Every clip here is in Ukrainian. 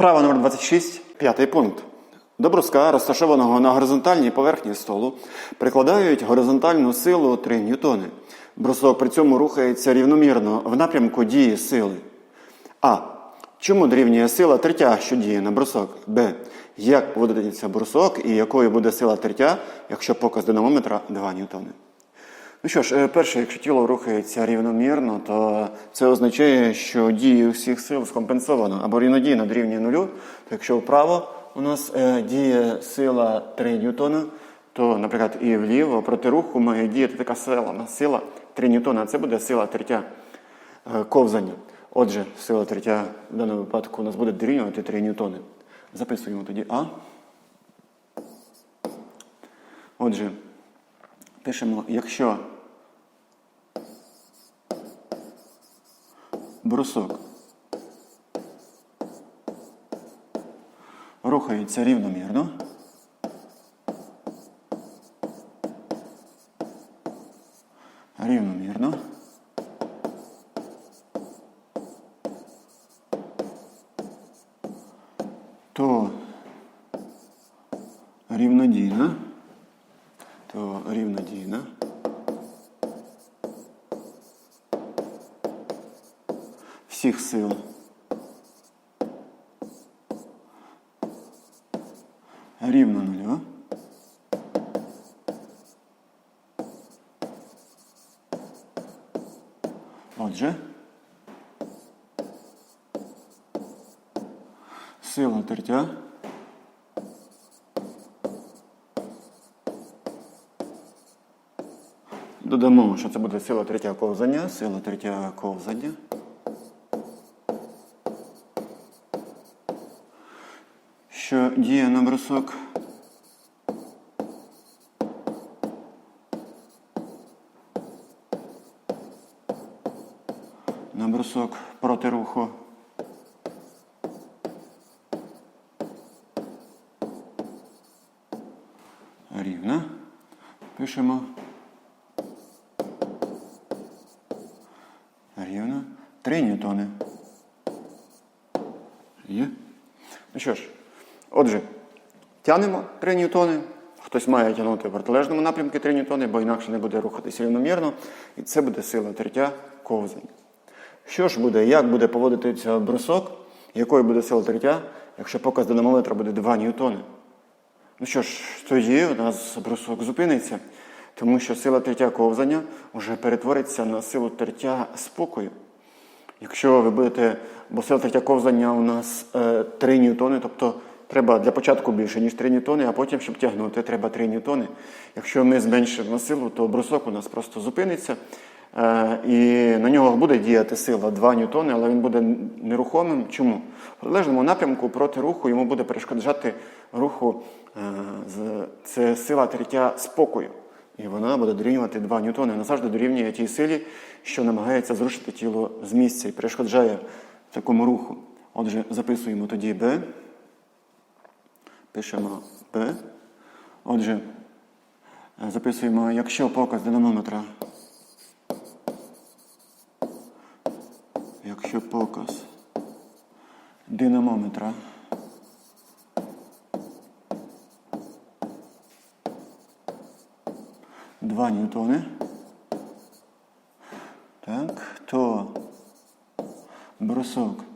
Вправа номер 26, п'ятий пункт. До бруска, розташованого на горизонтальній поверхні столу, прикладають горизонтальну силу 3 ньютони. Брусок при цьому рухається рівномірно в напрямку дії сили. А. Чому дорівнює сила тертя, що діє на брусок? Б. Як поводиться брусок і якою буде сила тертя, якщо показ динамометра 2 ньютони? Ну що ж, е, перше, якщо тіло рухається рівномірно, то це означає, що дії усіх сил скомпенсовано або рівнодійно дорівнює нулю. То якщо вправо у нас е, діє сила 3 ньютона, то, наприклад, і вліво проти руху має діяти така сила, сила 3 ньютона. Це буде сила третя е, ковзання. Отже, сила третя в даному випадку у нас буде дорівнювати 3 ньютони. Записуємо тоді А. Отже, пишемо, якщо брусок. Рухається рівномірно, рівномірно, то рівнодійна, то рівнодійна всіх сил рівно нулю. Отже, сила тертя Додамо, що це буде сила третя ковзання, сила третя ковзання. Що діє на брусок. На брусок проти руху. Рівно. Пишемо. Рівно. 3 ньютони. Є. Ну що ж, отже, тянемо 3 ньютони. Хтось має тягнути в протилежному напрямку 3 ньютони, бо інакше не буде рухатися рівномірно. І це буде сила тертя ковзання. Що ж буде, як буде поводитися брусок, якою буде сила тертя, якщо показ динамометра буде 2 ньютони? Ну що ж, тоді у нас брусок зупиниться, тому що сила тертя ковзання вже перетвориться на силу тертя спокою. Якщо ви будете, бо сила тертя ковзання у нас е, 3 ньютони, тобто треба для початку більше, ніж 3 ньютони, а потім, щоб тягнути, треба 3 ньютони. Якщо ми зменшимо силу, то брусок у нас просто зупиниться. Е, і на нього буде діяти сила 2 ньютони, але він буде нерухомим. Чому? В протилежному напрямку проти руху йому буде перешкоджати руху е, це сила третя спокою. І вона буде дорівнювати 2 ньютони. Вона завжди дорівнює тій силі, що намагається зрушити тіло з місця і перешкоджає такому руху. Отже, записуємо тоді Б. Пишемо Б. Отже, е, записуємо, якщо показ динамометра. Якщо показ динамометра Два ньютони. Так, то брусок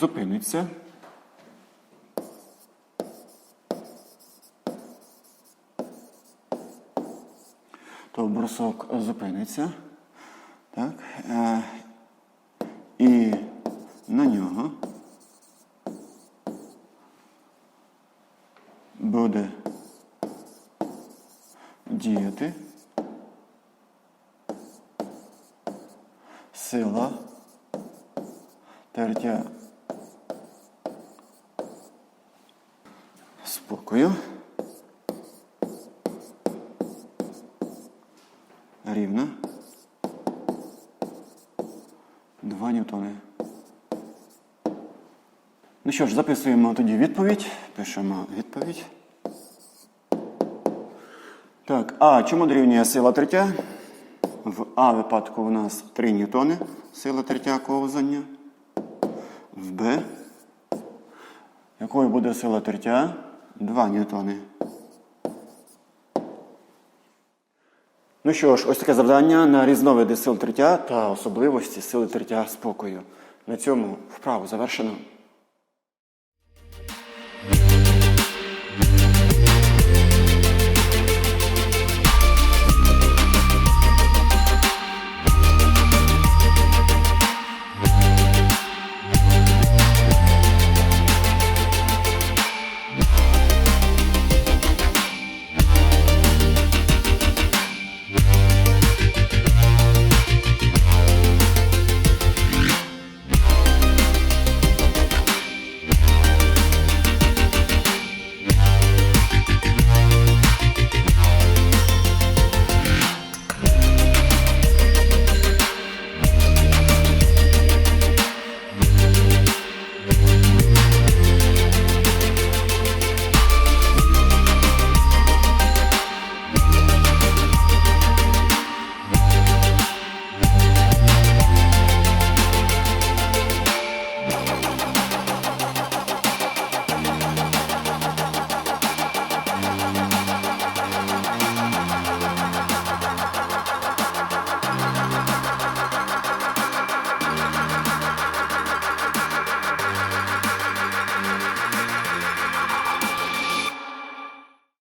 зупиниться. То брусок зупиниться. Так. Е, і на нього буде діяти сила тертя спокою рівна 2 ньютони. Ну що ж, записуємо тоді відповідь. Пишемо відповідь. Так, а чому дорівнює сила третя? В А випадку у нас 3 ньютони, сила тертя ковзання. В Б. Якою буде сила тертя? 2 ньютони. Ну що ж, ось таке завдання на різновиди сил триття та особливості сили триття спокою. На цьому вправу завершено.